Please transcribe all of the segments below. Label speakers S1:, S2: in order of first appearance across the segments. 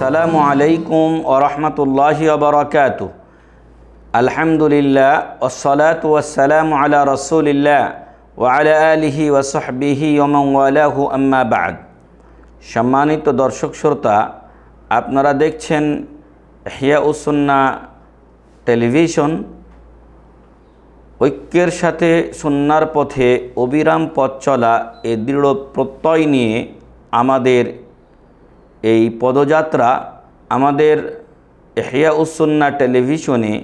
S1: আসসালামু আলাইকুম ওরহমতুল্লাহি ওবরাকাতু আলহামদুলিল্লাহ ওসলাত ওয়াসালাম আলা রসুলিল্লাহ ওয়ালা আলিহি ওসহবিহি ওমওয়ালাহু আম্মা বাদ সম্মানিত দর্শক শ্রোতা, আপনারা দেখছেন হিয়া উসুন্না টেলিভিশন। ঐক্যের সাথে সুন্নার পথে অবিরাম পথ চলা এ দৃঢ় প্রত্যয় নিয়ে আমাদের এই পদযাত্রা আমাদের হেয়া উসন্না টেলিভিশনে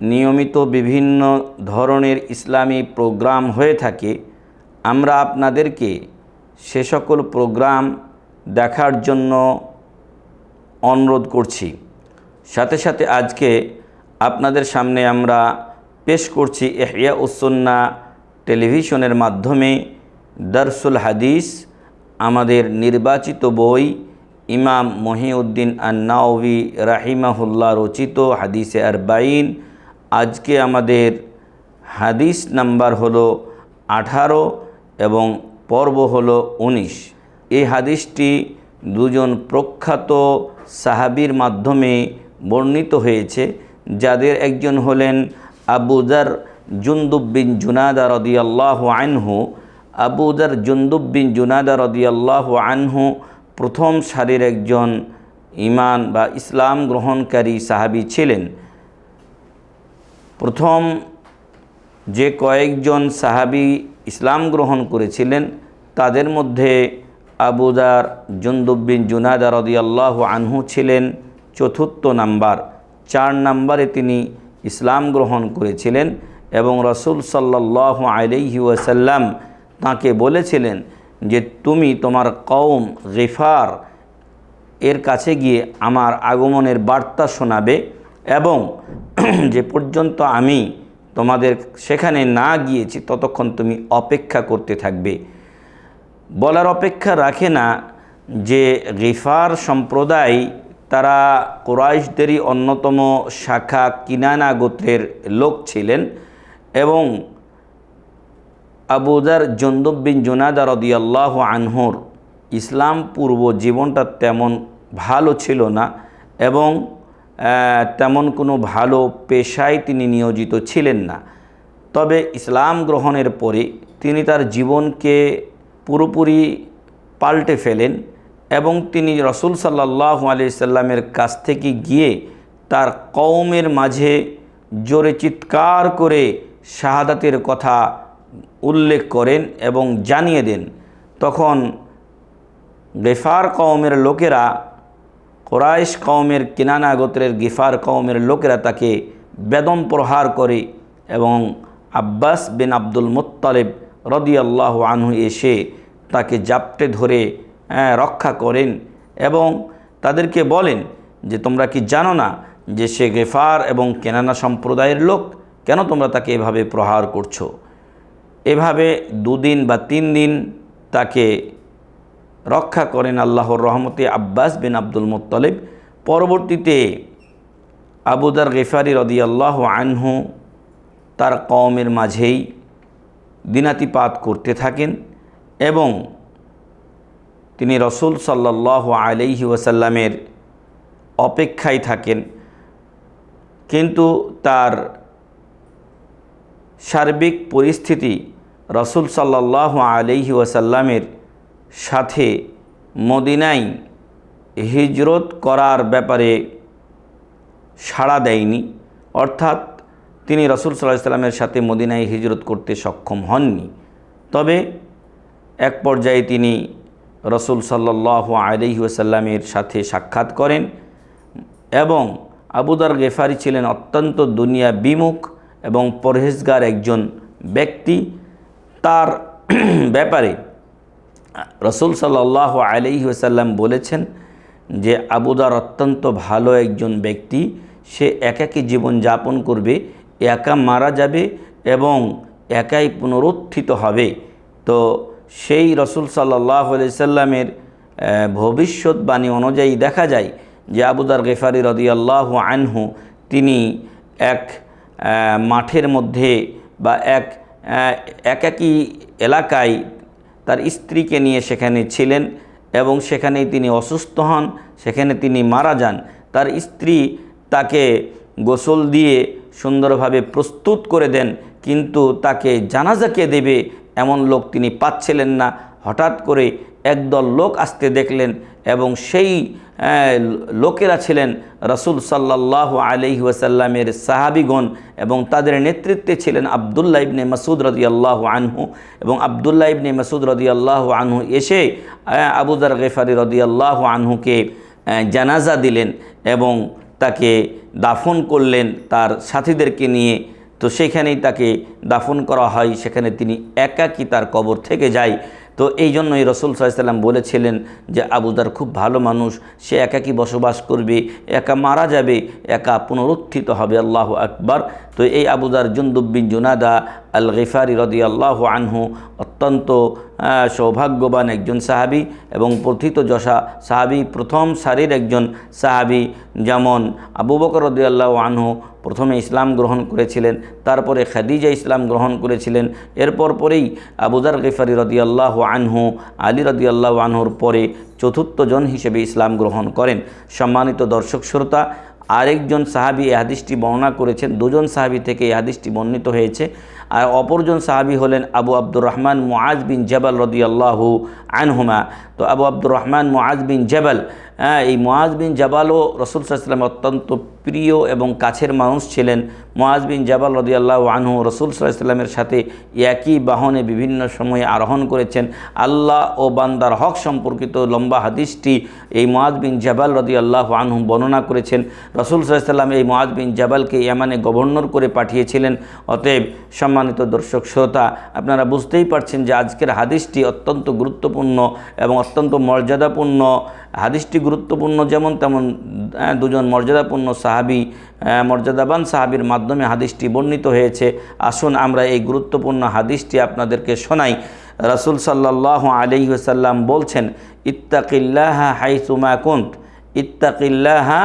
S1: নিয়মিত বিভিন্ন ধরনের ইসলামী প্রোগ্রাম হয়ে থাকে। আমরা আপনাদেরকে সে সকল প্রোগ্রাম দেখার জন্য অনুরোধ করছি। সাথে সাথে আজকে আপনাদের সামনে আমরা পেশ করছি এহিয়া উসন্না টেলিভিশনের মাধ্যমে দরসুল হাদিস, আমাদের নির্বাচিত বই ইমাম মহিউদ্দিন আন্নাওয়ি রাহিমাহুল্লাহ রচিত হাদিসে আরবাইন। আজকে আমাদের হাদিস নাম্বার হলো আঠারো এবং পর্ব হলো উনিশ। এই হাদিসটি দুজন প্রখ্যাত সাহাবির মাধ্যমে বর্ণিত হয়েছে, যাদের একজন হলেন আবুদার জুন্দুব্বিন জুনাদা রদিয়াল্লাহ আনহু। আবুদার জুন্দুব্বিন জুনাদা রদিয়াল্লাহ আনহু প্রথম সারির একজন ইমান বা ইসলাম গ্রহণকারী সাহাবি ছিলেন। প্রথম যে কয়েকজন সাহাবি ইসলাম গ্রহণ করেছিলেন, তাদের মধ্যে আবুদার জুন্দুব্বিন জুনাদা রদিয়াল্লাহ আনহু ছিলেন চতুর্থ নাম্বার। চার নাম্বারে তিনি ইসলাম গ্রহণ করেছিলেন এবং রসুল সাল্লাহ আলহি ওয়াসাল্লাম তাকে বলেছিলেন যে, তুমি তোমার কৌম রিফার এর কাছে গিয়ে আমার আগমনের বার্তা শোনাবে এবং যে পর্যন্ত আমি তোমাদের সেখানে না গিয়েছি, ততক্ষণ তুমি অপেক্ষা করতে থাকবে। বলার অপেক্ষা রাখে না যে রিফার সম্প্রদায় তারা কোরাইশদেরই অন্যতম শাখা কিনানা গোত্রের লোক ছিলেন এবং আবুদার জন্দুব্বিন জুনাদা রদিয়াল্লাহ আনহুর ইসলাম পূর্ব জীবনটা তেমন ভালো ছিল না এবং তেমন কোনো ভালো পেশায় তিনি নিয়োজিত ছিলেন না। তবে ইসলাম গ্রহণের পরে তিনি তার জীবনকে পুরোপুরি পাল্টে ফেলেন এবং তিনি রসুল সাল্লাহ আলি সাল্লামের কাছ থেকে গিয়ে তার কৌমের মাঝে জোরে চিৎকার করে শাহাদাতের কথা উল্লেখ করেন এবং জানিয়ে দেন। তখন গেফার কওমের লোকেরা কোরাইশ কওমের কিনানা গোত্রের গিফার কওমের লোকেরা তাকে বেদম প্রহার করে এবং আব্বাস বিন আব্দুল মুত্তালেব রদি আল্লাহ আনহু এসে তাকে জাপটে ধরে রক্ষা করেন এবং তাদেরকে বলেন যে, তোমরা কি জানো না যে সে গেফার এবং কেনানা সম্প্রদায়ের লোক? কেন তোমরা তাকে এভাবে প্রহার করছ? এভাবে দুদিন বা তিন দিন তাকে রক্ষা করেন আল্লাহর রহমতে আব্বাস বিন আব্দুল মোত্তলেব। পরবর্তীতে আবুদার গেফারি রদি আল্লাহ আনহু তার কওমের মাঝেই দিনাতিপাত করতে থাকেন এবং তিনি রসুল সাল্লাহ আলহি ওসাল্লামের অপেক্ষায় থাকেন। কিন্তু তার সার্বিক পরিস্থিতি রসুল সাল্লাহ আলহি ওয়াসাল্লামের সাথে মদিনাই হিজরত করার ব্যাপারে সাড়া দেয়নি। অর্থাৎ তিনি রসুল সাল্লাহ সাল্লামের সাথে মদিনায় হিজরত করতে সক্ষম হননি। তবে এক পর্যায়ে তিনি রসুল সাল্লাহ আলহি ওসাল্লামের সাথে সাক্ষাৎ করেন এবং আবুদার গেফারি ছিলেন অত্যন্ত দুনিয়া বিমুখ এবং পরহেজগার একজন ব্যক্তি। তার ব্যাপারে রসুল সাল্লাহ আলহি ওসাল্লাম বলেছেন যে আবুদার অত্যন্ত ভালো একজন ব্যক্তি, সে একাকী জীবন যাপন করবে, একা মারা যাবে এবং একাই পুনরুত্থিত হবে। তো সেই রসুল সাল্লাহ সাল্লামের ভবিষ্যৎবাণী অনুযায়ী দেখা যায় যে আবুদার গেফারি রদিয়াল্লাহ আনহু তিনি এক মাঠের মধ্যে বা এক একাকী এলাকায় তার স্ত্রীকে নিয়ে সেখানে ছিলেন এবং সেখানেই তিনি অসুস্থ হন, সেখানে তিনি মারা যান। তার স্ত্রী তাকে গোসল দিয়ে সুন্দরভাবে প্রস্তুত করে দেন, কিন্তু তাকে জানাজাকে দেবে এমন লোক তিনি পাচ্ছিলেন না। হঠাৎ করে একদল লোক আসতে দেখলেন এবং সেই লোকেরা ছিলেন রসুল সাল্লাহ আলহি ওয়াসাল্লামের সাহাবিগণ এবং তাদের নেতৃত্বে ছিলেন আবদুল্লাহ ইবনে মাসুদ রদি আল্লাহ আনহু এবং আবদুল্লাহ ইবনে মাসুদ রদি আল্লাহ আনহু এসে আবুদার গেফারি রদি আল্লাহ আনহুকে জানাজা দিলেন এবং তাকে দাফন করলেন তার সাথীদেরকে নিয়ে। তো সেখানেই তাকে দাফন করা হয়, সেখানে তিনি একাকী তার কবর থেকে যায়। তো এই জন্যই রসুল সাল্লাম বলেছিলেন যে আবুদার খুব ভালো মানুষ, সে একাকী বসবাস করবে, একা মারা যাবে, একা পুনরুত্থিত হবে, আল্লাহ আকবার। তো এই আবুদার জুন্দুব্বিন জুনাদা আল গিফারি রদি আল্লাহ আনহু অত্যন্ত সৌভাগ্যবান একজন সাহাবি এবং প্রথিত যশা সাহাবি, প্রথম সারির একজন সাহাবি। যেমন আবু বকর রদি আল্লাহ আনহু প্রথমে ইসলাম গ্রহণ করেছিলেন, তারপরে খাদিজা ইসলাম গ্রহণ করেছিলেন। এরপর পরেই আবুদার গেফারি রদি আল্লাহ আনহু, আলী রদিয়াল্লাহ আনহুর পরে চতুর্থ জন হিসেবে ইসলাম গ্রহণ করেন। সম্মানিত দর্শক শ্রোতা আরেকজন সাহাবি এই হাদিসটি বর্ণনা করেছেন, দুজন সাহাবি থেকে এই হাদিসটি বর্ণিত হয়েছে। আর অপরজন সাহাবি হলেন আবু আব্দুর রহমান মুআজ বিন জবাল রদিয়াল্লাহু আনহুমা। তো আবু আব্দুর রহমান মুআজ বিন জবাল হ্যাঁ এই মুআজ বিন জাবালও রসুল সাল্লাম অত্যন্ত প্রিয় এবং কাছের মানুষ ছিলেন মুআজ বিন জাবাল রদিয়াল্লাহু আনহু। রসুল সাল্লামের সাথে একই বাহনে বিভিন্ন সময়ে আরোহণ করেছেন। আল্লাহ ও বান্দার হক সম্পর্কিত লম্বা হাদিসটি এই মুআজ বিন জাবাল রদিয়াল্লাহু আনহু বর্ণনা করেছেন। রসুল সাল্লাম এই মুআজ বিন জাবালকে ইয়ামানে গভর্নর করে পাঠিয়েছিলেন। অতএব সম্মানিত দর্শক, শ্রোতা, আপনারা বুঝতেই পারছেন যে আজকের হাদিসটি অত্যন্ত গুরুত্বপূর্ণ এবং অত্যন্ত মর্যাদাপূর্ণ হাদিসটি গুরুত্বপূর্ণ যেমন তেমন দুজন মর্যাদাপূর্ণ সাহাবি মর্যাদাবান সাহাবির মাধ্যমে হাদিসটি বর্ণিত হয়েছে। আসুন আমরা এই গুরুত্বপূর্ণ হাদিসটি আপনাদেরকে শোনাই। রাসূল সাল্লাহ আলাইহি ওয়াসাল্লাম বলছেন, ইত্তাকিল্লাহা হাইসুমা কুন্ত, ইত্তাকিল্লাহা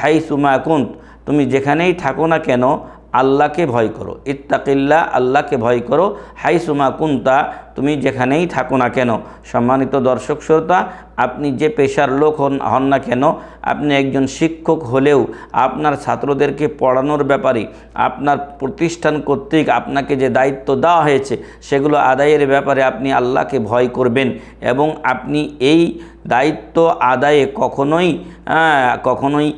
S1: হাইসুমা কুন্ত, তুমি যেখানেই থাকো না কেন আল্লাহকে ভয় করো। ইত্তাকিল্লা আল্লাহকে ভয় করো। হাইসুমা কুন্তা তুমি যেখানেই থাকো না কেন সম্মানিত দর্শক শ্রোতা আপনি যে পেশার লোক হন হন না কেন আপনি একজন শিক্ষক হলেও আপনার ছাত্রদেরকে পড়ানোর ব্যাপারে আপনার প্রতিষ্ঠান কর্তৃক আপনাকে যে দায়িত্ব দেওয়া হয়েছে সেগুলো আদায়ের ব্যাপারে আপনি আল্লাহকে ভয় করবেন এবং আপনি এই দায়িত্ব আদায়ে কখনোই আহ, কখনোই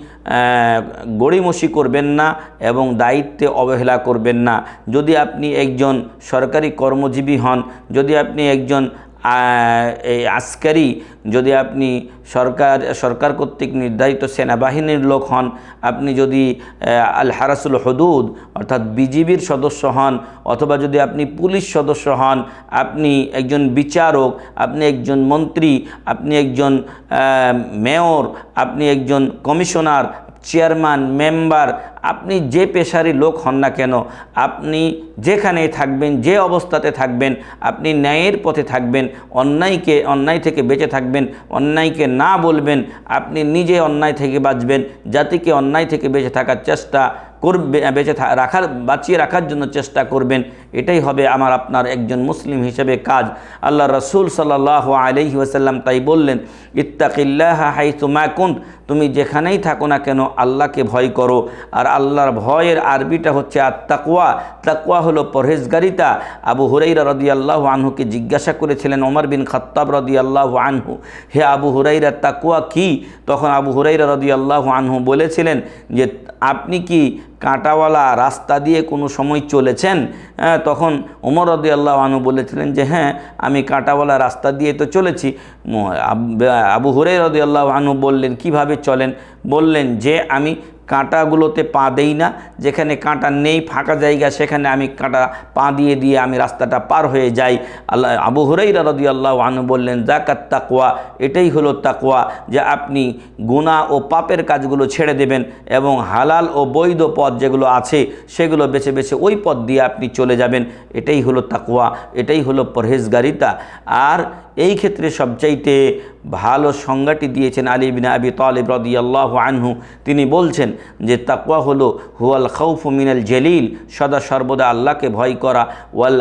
S1: গড়িমসি করবেন না এবং দায়িত্বে অবহেলা করবেন না। যদি আপনি একজন সরকারি কর্মজীবী হন, যদি আপনি একজন এই আস্কারি যদি আপনি সরকার সরকার কর্তৃক নির্ধারিত সেনাবাহিনীর লোক হন, আপনি যদি আল হারাসুল হদুদ, অর্থাৎ বিজিবির সদস্য হন, অথবা যদি আপনি পুলিশ সদস্য হন, আপনি একজন বিচারক, আপনি একজন মন্ত্রী, আপনি একজন মেয়র, আপনি একজন কমিশনার, চেয়ারম্যান, মেম্বার আপনি যে পেশারি লোক হন না কেন, আপনি যেখানে থাকবেন, যে অবস্থাতে থাকবেন, আপনি ন্যায়ের পথে থাকবেন, অন্যায়কে, অন্যায় থেকে বেঁচে থাকবেন, অন্যায়কে না বলবেন, আপনি নিজে অন্যায় থেকে বাঁচবেন, জাতিকে অন্যায় থেকে বেঁচে থাকার চেষ্টা করবে বেঁচে রাখার, বাঁচিয়ে রাখার জন্য চেষ্টা করবেন, এটাই হবে আমার আপনার একজন মুসলিম হিসেবে কাজ। আল্লাহ রসুল সাল্লাহ আলহি ওয়াসাল্লাম তাই বললেন, ইত্তাকিল্লাহ হাই তুমা কুন্ত তুমি যেখানেই থাকো না কেন, আল্লাহকে ভয় করো। আর আল্লাহর ভয়ের আরবিটা হচ্ছে আর তাকুয়া তাকুয়া হলো পরহেজগারিতা। আবু হুরাইরা রদি আল্লাহ আনহুকে জিজ্ঞাসা করেছিলেন ওমর বিন খত্তাব রদি আল্লাহ আনহু হে আবু হুরাইরা তাকুয়া কি? তখন আবু হুরাইরা রদি আল্লাহ আনহু বলেছিলেন যে আপনি কি কাঁটাওয়ালা রাস্তা দিয়ে কোনো সময় চলেছেন? হ্যাঁ, তখন ওমর রদি আল্লাহ আনহু বলেছিলেন যে হ্যাঁ আমি কাঁটাওয়ালা রাস্তা দিয়ে তো চলেছি। আবু হুরাই রদি আল্লাহ আনহু বললেন কীভাবে চলেন? বললেন যে আমি কাঁটাগুলোতে পা দেই না। যেখানে কাঁটা নেই, ফাঁকা জায়গা, সেখানে আমি কাঁটা পা দিয়ে দিয়ে আমি রাস্তাটা পার হয়ে যাই। আল্লাহ আবু হুরাইরা রদি আল্লাহ আনু বললেন জাকাত তাকোয়া এটাই হলো তাকোয়া যে আপনি গুণা ও পাপের কাজগুলো ছেড়ে দেবেন এবং হালাল ও বৈধ পথ যেগুলো আছে, সেগুলো বেছে বেছে ওই পথ দিয়ে আপনি চলে যাবেন। এটাই হলো তাকোয়া এটাই হলো পরহেজগারিতা। আর এই ক্ষেত্রে সবচাইতে ভালো সংজ্ঞাটি দিয়েছেন আলী বিন আবি তালিব রদিয়াল্লাহ আনহু। তিনি বলছেন যে তাকুয়া হলো, হুয়াল খৌফ মিনাল জলিল সদা সর্বদা আল্লাহকে ভয় করা। ওয়াল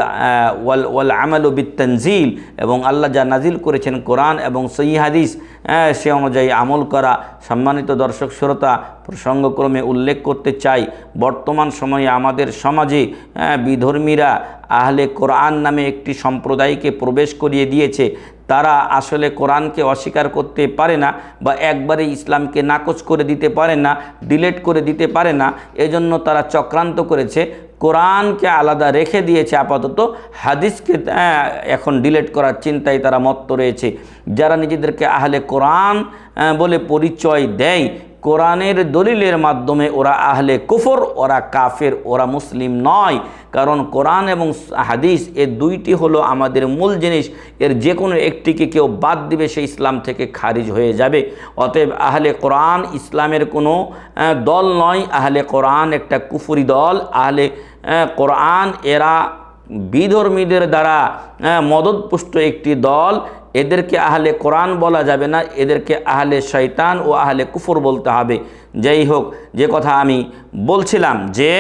S1: ওয়াল ওয়াল আমাল বিত্তনজিল এবং আল্লাহ যা নাজিল করেছেন কোরআন এবং সহি হাদিস সে অনুযায়ী আমল করা। সম্মানিত দর্শক শ্রোতা, প্রসঙ্গক্রমে উল্লেখ করতে চাই, বর্তমান সময়ে আমাদের সমাজে বিধর্মীরা আহলে কোরআন নামে একটি সম্প্রদায়কে প্রবেশ করিয়ে দিয়েছে। তারা আসলে কোরআনকে অস্বীকার করতে পারে না বা একবারে ইসলামকে নাকচ করে দিতে পারে না, ডিলেট করে দিতে পারে না। এজন্য তারা চক্রান্ত করেছে। কোরআনকে আলাদা রেখে দিয়েছে আপাতত। হাদিসকে এখন ডিলেট করার চিন্তায় তারা মত্ত রয়েছে। যারা নিজেদেরকে আহলে কোরআন বলে পরিচয় দেয় কোরআনের দলিলের মাধ্যমে ওরা আহলে কুফর ওরা কাফের ওরা মুসলিম নয়। কারণ কোরআন এবং হাদিস এর দুইটি হলো আমাদের মূল জিনিস। এর যে কোনো একটিকে কেউ বাদ দিবে সে ইসলাম থেকে খারিজ হয়ে যাবে। অতএব আহলে কোরআন ইসলামের কোনো দল নয়। আহলে কোরআন একটা কুফুরি দল। আহলে আহ, কোরআন এরা বিধর্মীদের দ্বারা মদতপুষ্ট একটি দল। এদেরকে আহলে কোরআন বলা যাবে না এদেরকে আহলে শয়তান ও আহলে কুফর বলতে হবে। যাই হোক যে কথা আমি বলছিলাম যে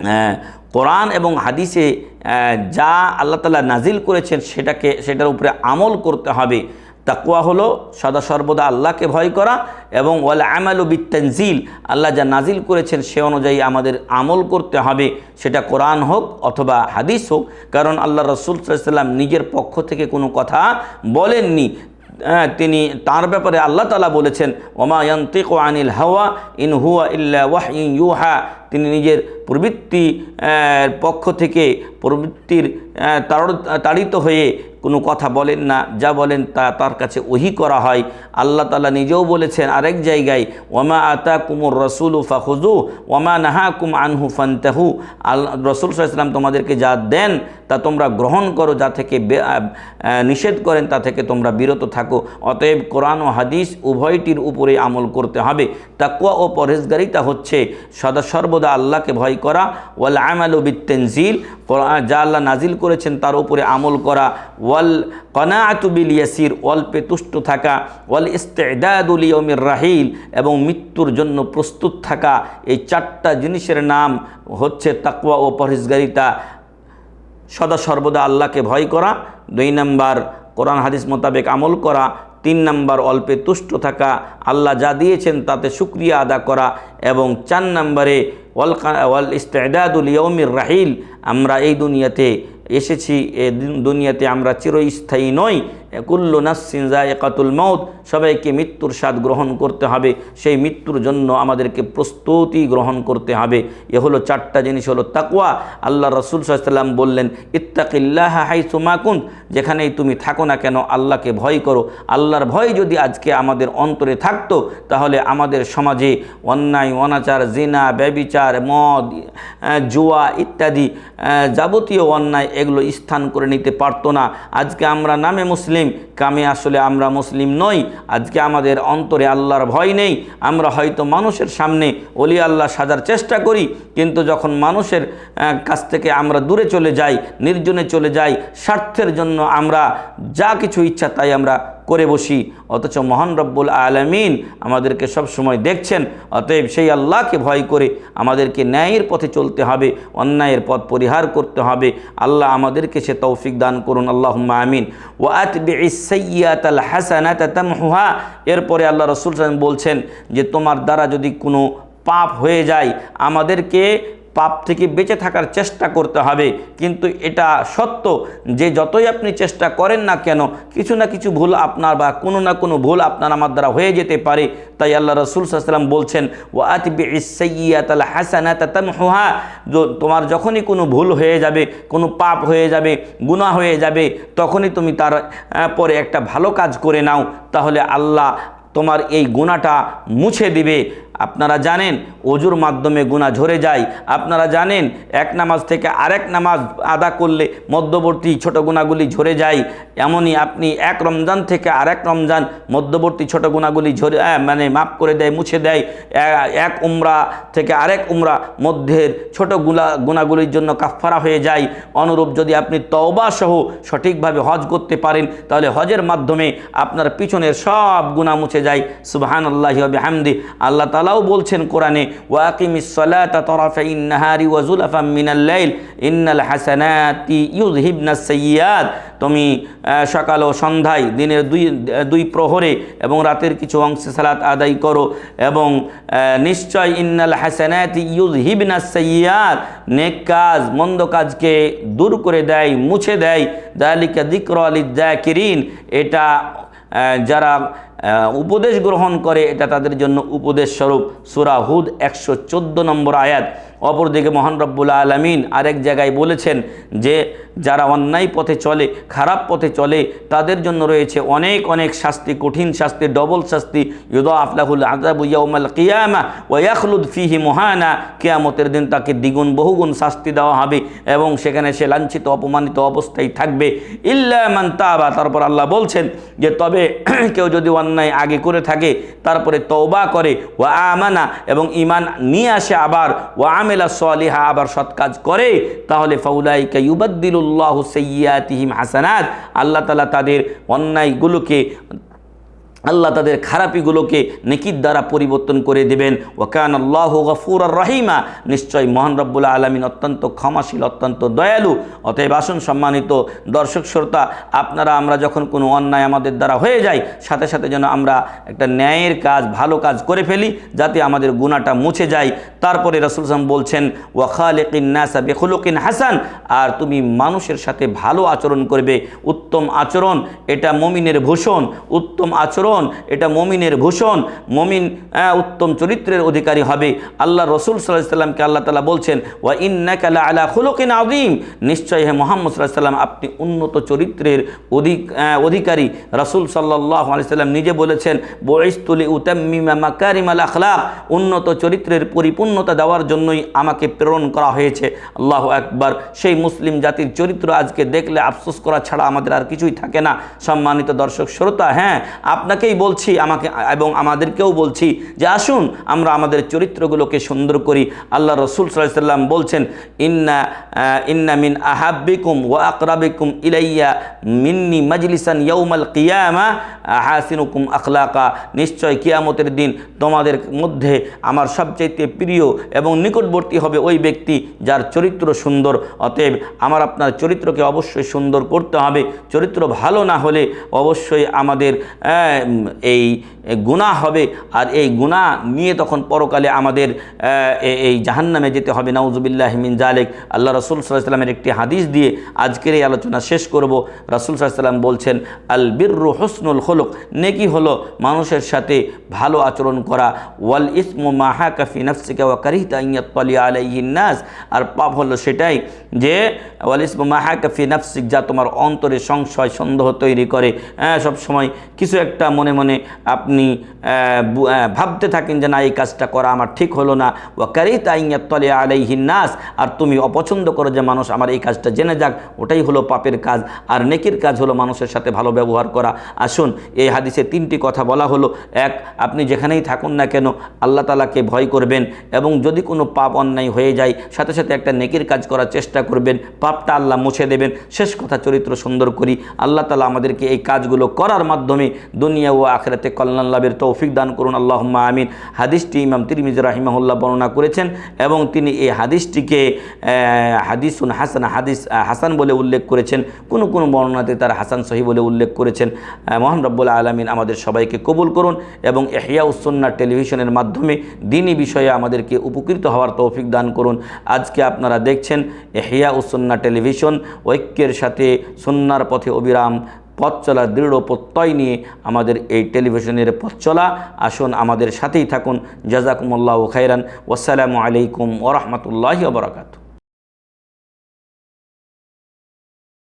S1: আহ, কোরআন এবং হাদিসে যা আল্লাহ তালা নাজিল করেছেন সেটাকে সেটার উপরে আমল করতে হবে। তাকুয়া হলো সদা সর্বদা আল্লাহকে ভয় করা এবং ওয়াল আমালু বিত্তানজিল আল্লাহ যা নাজিল করেছেন সে অনুযায়ী আমাদের আমল করতে হবে। সেটা কোরআন হোক অথবা হাদিস হোক কারণ আল্লাহ রসুল সাল্লাম নিজের পক্ষ থেকে কোনো কথা বলেননি। হ্যাঁ, তিনি তার ব্যাপারে আল্লাহ তালা বলেছেন ওমা ইয়ান্তিক আনিল হাওয়া ইন হুয়া ইল্লা ওয়াহ ইউহা। তিনি নিজের প্রবৃত্তি পক্ষ থেকে প্রবৃত্তির তাড়িত হয়ে কোনো কথা বলেন না। যা বলেন তা তার কাছে ওহি করা হয়। আল্লাহ তালা নিজেও বলেছেন আরেক জায়গায় ওমা আতা কুমুর রসুল ফাখুজু ওমা নাহা কুম আনহু ফান্তাহু। আল্লাহ রসুল সাল্লাম তোমাদেরকে যা দেন, তা তোমরা গ্রহণ করো, যা থেকে নিষেধ করেন, তা থেকে তোমরা বিরত থাকো। অতএব কোরআন ও হাদিস উভয়টির উপরে আমল করতে হবে। তাকুয়া ও পরহেজগারিতা হচ্ছে সদা সর্বদা আল্লাহকে ভয় করা, ওয়াল আমাল বিত্তেনজিল যা আল্লাহ নাজিল করেছেন তার উপরে আমল করা, ওয়াল কনাআতুবিল ইয়াসির, অল্পে তুষ্ট থাকা, ওয়াল ইস্তেদাদুল ইয়মির রাহিল এবং মৃত্যুর জন্য প্রস্তুত থাকা, এই চারটা জিনিসের নাম হচ্ছে তাকুয়া ও পরহেজগারিতা। সদা সর্বদা আল্লাহকে ভয় করা। দুই নম্বর, কোরআন হাদিস মোতাবেক আমল করা। তিন নাম্বার অল্পে তুষ্ট থাকা, আল্লাহ যা দিয়েছেন তাতে শুক্রিয়া আদা করা এবং চার নাম্বারে, ওয়াল ওয়াল ইস্তেদাদুল ইয়মির রাহিল, আমরা এই দুনিয়াতে এসেছি, এ দুনিয়াতে আমরা চিরস্থায়ী নই। কুল্লু নাসিন জায়কাতুল মৌত সবাইকে মৃত্যুর স্বাদ গ্রহণ করতে হবে। সেই মৃত্যুর জন্য আমাদেরকে প্রস্তুতি গ্রহণ করতে হবে। এ হলো চারটা জিনিস হলো তাকুয়া আল্লাহ রসুল সাল্লাম বললেন, ইত্তাকিল্লাহ হাই সুমাকুন যেখানেই তুমি থাকো না কেন, আল্লাহকে ভয় করো। আল্লাহর ভয় যদি আজকে আমাদের অন্তরে থাকতো, তাহলে আমাদের সমাজে অন্যায়, অনাচার, জিনা, ব্যবিচার, মদ জুয়া ইত্যাদি যাবতীয় অন্যায় এগুলো স্থান করে নিতে পারতো না। আজকে আমরা নামে মুসলিম কামে আসলে আমরা মুসলিম নই। আজকে আমাদের অন্তরে আল্লাহর ভয় নেই। আমরা হয়তো মানুষের সামনে অলি আল্লাহ সাজার চেষ্টা করি, কিন্তু যখন মানুষের কাছ থেকে আমরা দূরে চলে যাই, নির্জনে চলে যাই, স্বার্থের জন্য আমরা যা কিছু ইচ্ছা তাই আমরা করে বসি। অথচ মহান রব্বুল আলমিন আমাদেরকে সব সময় দেখছেন, অতএব সেই আল্লাহকে ভয় করে আমাদেরকে ন্যায়ের পথে চলতে হবে, অন্যায়ের পথ পরিহার করতে হবে। আল্লাহ আমাদেরকে সে তৌফিক দান করুন আল্লাহ আমিন। ও আতবিসৈয়াত আল হাসানাত তামহুহা। এরপরে আল্লাহ রসুল বলছেন যে, তোমার দ্বারা যদি কোনো পাপ হয়ে যায়, আমাদেরকে পাপ থেকে বেঁচে থাকার চেষ্টা করতে হবে। কিন্তু এটা সত্য যে যতই আপনি চেষ্টা করেন না কেন, কিছু না কিছু ভুল আপনার বা কোনো না কোনো ভুল আপনার আমার দ্বারা হয়ে যেতে পারে। তাই আল্লাহ রসুল সাল্লাম বলছেন ও আতবি হাসানাত তামহুহা য- তোমার যখনই কোনো ভুল হয়ে যাবে, কোনো পাপ হয়ে যাবে, গুনাহ হয়ে যাবে, তখনই তুমি তার পরে একটা ভালো কাজ করে নাও। তাহলে আল্লাহ তোমার এই গুণাটা মুছে দিবে। আপনারা জানেন অজুর মাধ্যমে গুণা ঝরে যায়। আপনারা জানেন, এক নামাজ থেকে আরেক নামাজ আদা করলে মধ্যবর্তী ছোট গুণাগুলি ঝরে যায়। এমনই আপনি এক রমজান থেকে আরেক রমজান মধ্যবর্তী ছোট গুণাগুলি ঝরে মানে মাফ করে দেয়, মুছে দেয়। এক উমরা থেকে আরেক উমরা মধ্যের ছোটগুলা, গুণাগুলির জন্য কাফফারা হয়ে যায়। অনুরূপ যদি আপনি তওবা সহ সঠিকভাবে হজ করতে পারেন, তাহলে হজের মাধ্যমে আপনার পিছনের সব গুণা মুছে যায় সুবহান আল্লাহ হামদি আল্লাহ তালাও বলছেন কোরআনে ওয়াকিমিস সালাতা তরাফাইন নাহারি ওয়া জুলাফাম মিনাল লাইল, ইন্নাল হাসানাতি ইউযহিবনাস সৈয়াদ তুমি সকাল ও সন্ধ্যায়, দিনের দুই দুই প্রহরে এবং রাতের কিছু অংশে সালাত আদায় করো এবং নিশ্চয় ইন্নাল হাসানাতি ইউযহিবনাস সৈয়াদ নেক কাজ, মন্দ কাজকে দূর করে দেয়, মুছে দেয়। দালিকা যিকরা লিয-যাকিরিন এটা যারা উপদেশ গ্রহণ করে, এটা তাদের জন্য উপদেশ স্বরূপ। সুরা হুদ একশো চোদ্দ নম্বর আয়াত। অপরদিকে মহান রব্বুল আলমিন আরেক জায়গায় বলেছেন যে, যারা অন্যায় পথে চলে, খারাপ পথে চলে, তাদের জন্য রয়েছে অনেক অনেক শাস্তি, কঠিন শাস্তি ডবল শাস্তি। ইউদা আফলাহুল আজাবু ইয়াউমাল কিয়ামা ওয়াখলুদ ফিহি মোহানা। কিয়ামতের দিন তাকে দ্বিগুণ, বহুগুণ শাস্তি দেওয়া হবে এবং সেখানে সে লাঞ্ছিত, অপমানিত অবস্থায় থাকবে। ইল্লা মান তাবা। তারপর আল্লাহ বলছেন যে, তবে কেউ যদি অন্যায় আগে করে থাকে, তারপরে তওবা করে ও আমানা, এবং ইমান নিয়ে আসে আবার ও আমেলা সলিহা, আবার সৎ কাজ করে, তাহলে ফাউলাইকা ইউবাদ্দিলুল্লাহ সৈয়াতিহিম হাসানাত, আল্লাহ তালা তাদের অন্যায়গুলোকে আল্লাহ তাদের খারাপিগুলোকে নেকির দ্বারা পরিবর্তন করে দেবেন। ওকান আল্লাহ গফুর আর রহিমা। নিশ্চয় মহান রব্বুল্লা আলমিন অত্যন্ত ক্ষমাশীল, অত্যন্ত দয়ালু। অতএব আসুন সম্মানিত দর্শক শ্রোতা, আপনারা আমরা যখন কোনো অন্যায় আমাদের দ্বারা হয়ে যায়, সাথে সাথে যেন আমরা একটা ন্যায়ের কাজ, ভালো কাজ করে ফেলি, যাতে আমাদের গুণাটা মুছে যায়। তারপরে রসুল সাম বলছেন ওয়াখালেকিন নাসা বেখুলকিন হাসান। আর তুমি মানুষের সাথে ভালো আচরণ করবে, উত্তম আচরণ। এটা মমিনের ভূষণ, উত্তম আচরণ। এটা মমিনের ভূষণ। মমিন উত্তম চরিত্রের অধিকারী হবে। আল্লাহ রসুল সাল্লাহ সাল্লামকে আল্লাহ তালা বলছেন, ওয়া ইন্নাকালা আলা খুলকিন আদিম নিশ্চয় হে মোহাম্মদ সাল্লাহ সাল্লাম, আপনি উন্নত চরিত্রের অধিক অধিকারী। রসুল সাল্লাহ সাল্লাম নিজে বলেছেন বয়স্তুলি উতাম্মিমা মাকারিম আল আখলাক। উন্নত চরিত্রের পরিপূর্ণতা দেওয়ার জন্যই আমাকে প্রেরণ করা হয়েছে। আল্লাহ একবার সেই মুসলিম জাতির চরিত্র আজকে দেখলে আফসোস করা ছাড়া আমাদের আর কিছুই থাকে না। সম্মানিত দর্শক, শ্রোতা হ্যাঁ আপনাকেই বলছি, আমাকে এবং আমাদেরকেও বলছি যে আসুন আমরা আমাদের চরিত্রগুলোকে সুন্দর করি। আল্লাহ রসুল সাল্লাম বলছেন, ইন্না ইন্না মিন আহাব্বিকুম ওয়া আকরাবিকুম ইলাইয়া মিন্নি মাজলিসান ইয়াউমাল কিয়ামা হাসিনুকুম আখলাকা। নিশ্চয় কিয়ামতের দিন তোমাদের মধ্যে আমার সবচাইতে প্রিয় এবং নিকটবর্তী হবে ওই ব্যক্তি যার চরিত্র সুন্দর। অতএব আমার আপনার চরিত্রকে অবশ্যই সুন্দর করতে হবে। চরিত্র ভালো না হলে অবশ্যই আমাদের এই গুণা হবে। আর এই গুণা নিয়ে তখন পরকালে আমাদের এই জাহান্নামে যেতে হবে। নাউজুবিল্লাহ মিন জালেক আল্লাহ রসুল সাল্লামের একটি হাদিস দিয়ে আজকের এই আলোচনা শেষ করব। রসুল সাল্লাম বলছেন, আল বিররু হসনুল হলুক নেকি হলো মানুষের সাথে ভালো আচরণ করা। ওয়াল ইসমু মাহা কাফি নফসিকা ওয়া কারিহতা ইয়াত্তালি আলাইহিন নাস। আর পাপ হলো সেটাই যে, ওয়াল ইসমু মাহা কাফি নফসিক যা তোমার অন্তরে সংশয়, সন্দেহ তৈরি করে। হ্যাঁ সব সময় কিছু একটা মনে মনে আপনি ভাবতে থাকেন যে না, এই কাজটা করা আমার ঠিক হলো না। ওয়া কারিহতা ইয়াত্তালি আলাইহিন নাস। আর তুমি অপছন্দ করো যে মানুষ আমার এই কাজটা জেনে যাক, ওটাই হলো পাপের কাজ। আর নেকির কাজ হলো মানুষের সাথে ভালো ব্যবহার করা। আসুন, এই হাদিসে তিনটি কথা বলা হলো। এক, আপনি যেখানেই থাকুন না কেন, আল্লাহ তালাকে ভয় করবেন এবং যদি কোনো পাপ অন্যায় হয়ে যায়, সাথে সাথে একটা নেকির কাজ করার চেষ্টা করবেন। পাপটা আল্লাহ মুছে দেবেন। শেষ কথা চরিত্র সুন্দর করি। আল্লাহ তালা আমাদেরকে এই কাজগুলো করার মাধ্যমে দুনিয়া ও আখেরাতে কল্যাণ লাভের তৌফিক দান করুন আল্লাহ আমিন। হাদিসটি ইমাম তিরমিজ রাহিমাহুল্লাহ বর্ণনা করেছেন এবং তিনি এই হাদিসটিকে হাদিসুন হাসান, হাদিস হাসান বলে উল্লেখ করেছেন। কোনো কোনো বর্ণনাতে তার হাসান সহি বলে উল্লেখ করেছেন। মহান রব্বুল আলমিন আমাদের সবাইকে কবুল করুন এবং এহিয়া উসন্না টেলিভিশনের মাধ্যমে দিনই বিষয়ে আমাদেরকে উপকৃত হওয়ার তৌফিক দান করুন। আজকে আপনারা দেখছেন এহিয়া উসন্না টেলিভিশন ঐক্যের সাথে সন্ন্যার পথে অবিরাম পথ চলা, দৃঢ় প্রত্যয় নিয়ে আমাদের এই টেলিভিশনের পথ চলা। আসুন আমাদের সাথেই থাকুন। জাজাকুমুল্লাহ খাইরান ওসালামু আলাইকুম ওরহমতুল্লাহ ওবরাকাতু